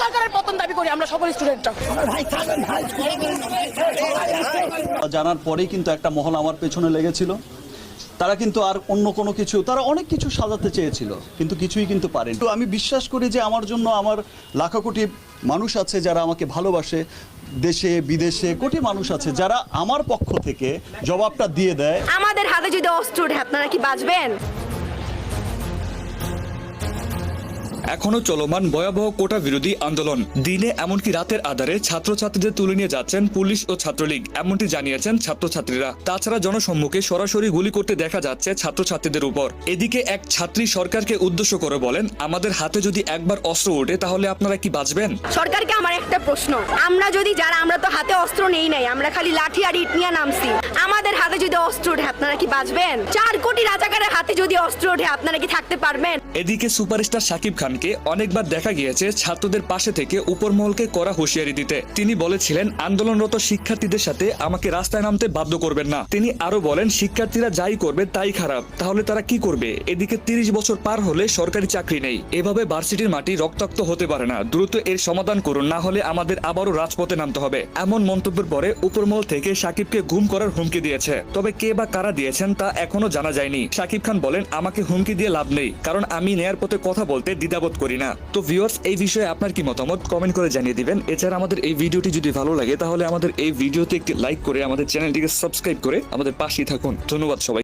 সরকারের পতন দাবি করি আমরা সকল স্টুডেন্টরা জানার পরেই কিন্তু একটা মহল আমার পেছনে লেগেছিল। তারা কিন্তু আর অন্য কোনো কিছু তারা অনেক কিছু সাজাতে চেয়েছিল কিন্তু কিছুই কিন্তু পারেন। তো আমি বিশ্বাস করি যে আমার জন্য আমার লাখো কোটি মানুষ আছে যারা আমাকে ভালোবাসে দেশে বিদেশে কোটি মানুষ আছে যারা আমার পক্ষ থেকে জবাবটা দিয়ে দেয়। আমাদের হাতে যদি অস্ত্র আপনারা কি বাঁচবেন? এখনও চলমান ভয়াবহ কোটা বিরোধী আন্দোলন। দিনে এমনকি রাতের আধারে ছাত্রছাত্রীদের তুলে নিয়ে যাচ্ছেন পুলিশ ও ছাত্রলীগ এমনটি জানিয়েছেন ছাত্রছাত্রীরা। তাছাড়া জনসম্মুখে সরাসরি গুলি করতে দেখা যাচ্ছে ছাত্রছাত্রীদের উপর। এদিকে এক ছাত্রী সরকারকে উদ্দেশ্য করে বলেন আমাদের হাতে যদি একবার অস্ত্র ওঠে তাহলে আপনারা কি বাঁচবেন? সরকারকে আমার একটা প্রশ্ন আমরা যদি যারা আমরা তো হাতে অস্ত্র নেই নাই আমরা খালি লাঠি আর ইট নিয়ে নামছি আমাদের হাতে যদি অস্ত্র ওঠে আপনারা কি বাঁচবেন? চার কোটি রাজাকারের হাতে যদি অস্ত্র ওঠে আপনারা কি থাকতে পারবেন? এদিকে সুপারস্টার শাকিব খানকে অনেকবার দেখা গিয়েছে ছাত্রদের পাশে থেকে উপরমহলকে করা হুঁশিয়ারি দিতে। তিনি বলেছিলেন, আন্দোলনরত শিক্ষার্থীদের সাথে আমাকে রাস্তায় নামতে বাধ্য করবেন না। তিনি আরও বলেন, শিক্ষার্থীরা যাই করবে তাই খারাপ। তাহলে তারা কি করবে? এদিকে তিরিশ বছর পার হলে সরকারি চাকরি নেই। এভাবে ভার্সিটির মাটি রক্তাক্ত হতে পারে না। দ্রুত এর সমাধান করুন, না হলে আমাদের আবারও রাজপথে নামতে হবে। এমন মন্তব্যের পরে উপরমহল থেকে সাকিবকে গুম করার হুমকি দিয়েছে। তবে কে বা কারা দিয়েছেন তা এখনও জানা যায়নি। সাকিব খান বলেন, আমাকে হুমকি দিয়ে লাভ নেই, কারণ আমি নেয়ার পথে কথা বলতে দ্বিধাবোধ করি না। তো ভিউয়ার্স এই বিষয়ে আপনার কি মতামত? কমেন্ট করে জানিয়ে দিবেন। এছাড়া আমাদের এই ভিডিওটি যদি ভালো লাগে, তাহলে আমাদের এই ভিডিওতে একটি লাইক করে আমাদের চ্যানেলটিকে সাবস্ক্রাইব করে আমাদের পাশেই থাকুন। ধন্যবাদ সবাই